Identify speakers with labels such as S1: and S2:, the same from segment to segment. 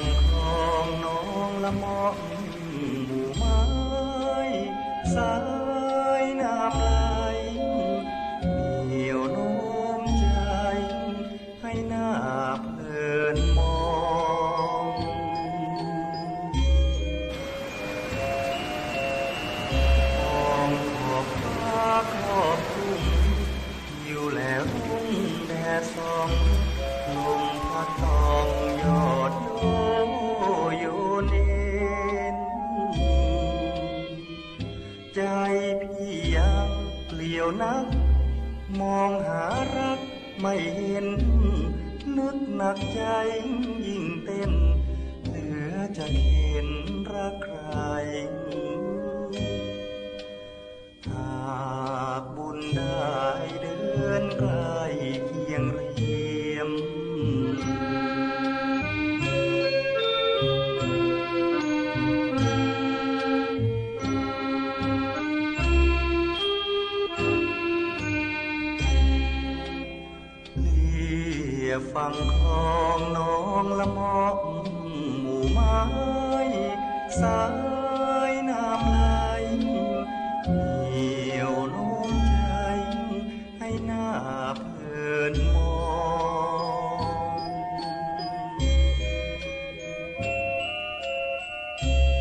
S1: song. พี่ยังเปลี่ยวนัก มองหารักไม่เห็น นึกหนักใจยิ่งเต้น เหลือจะเห็นรักใคร ลียฟังคลองน้องละมอกหมู่ไม้สายน้ำไหลเหี่ยวโน้มใจให้หน้าเพลินมอง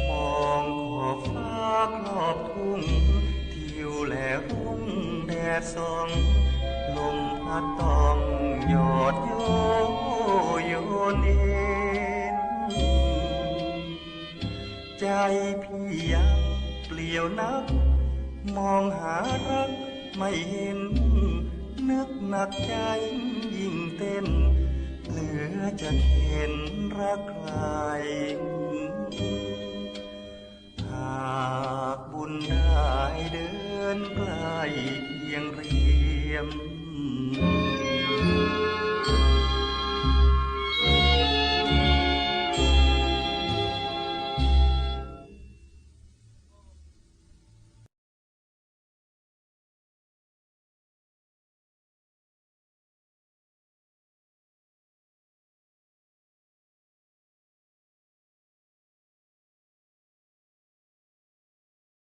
S1: มองขอบฟ้าครอบทุ่งทิวแลรุ่งแดดส่องลมพัดตอง หยดโยโยนเอ็นใจพี่ยังเปลี่ยวนัก มองหารักไม่เห็น นึกหนักใจยิ่งเต้น เหลือจะเห็นรักใครหากบุญได้เดินใกล้เพียงเรียม thank you